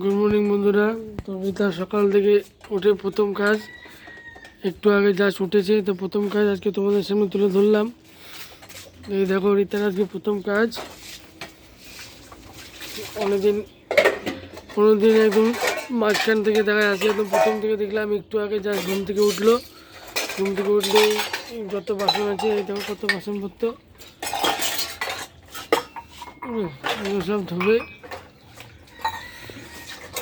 Good morning বন্ধুরা। তো রিতা সকাল থেকে উঠে প্রথম কাজ, একটু আগে জাস্ট উঠেছে, তো প্রথম কাজ আজকে তোমাদের সামনে তুলে ধরলাম। এই দেখো, রিতার আজকে প্রথম কাজ। অনেকদিন কোনোদিন একদম মাঝখান থেকে দেখা যাচ্ছে, একদম প্রথম থেকে দেখলাম একটু আগে জাস্ট ঘুম থেকে উঠল। ঘুম থেকে উঠলে যত বাসন আছে, এই দেখো কত বাসনপত্র। সব ধুবে।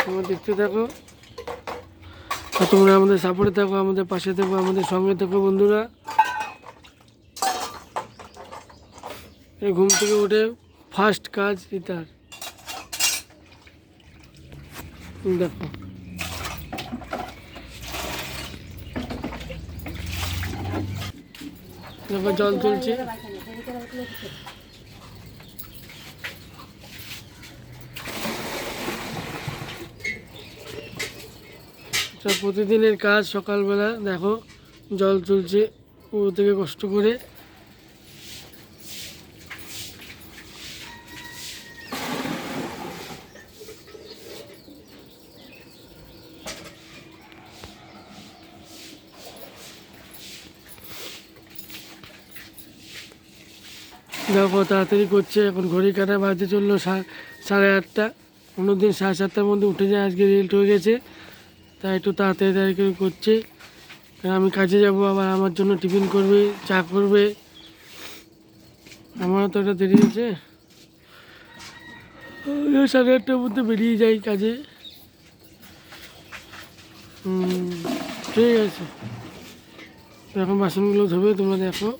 তোমরা দেখতে থাকো। আর তোমরা আমাদের সাপোর্টে থাকো, আমাদের পাশে থাকো, আমাদের সঙ্গে থাকো বন্ধুরা। এই ঘুম থেকে উঠে ফার্স্ট কাজ ইতার দেখো। দেখো, জল তুলছে। তো প্রতিদিনের কাজ সকালবেলা, দেখো, জল তুলছে পুরো থেকে কষ্ট করে। দেখো, তাড়াতাড়ি করছে, এখন ঘড়ি কাটা বাজতে চলল সাড়ে আটটা। অন্যদিন সাড়ে সাতটার মধ্যে উঠে যায়, আজকে রেল্ট হয়ে গেছে। তাই একটু তাড়াতাড়ি তাড়াতাড়ি করে করছে। আমি কাজে যাব, আবার আমার জন্য টিফিন করবে, চা করবে। আমারও তো একটা দেরি হয়েছে। সাড়ে আটটার মধ্যে বেরিয়ে যাই কাজে। ঠিক আছে। এখন বাসনগুলো ধোবে, তোমরা দেখো।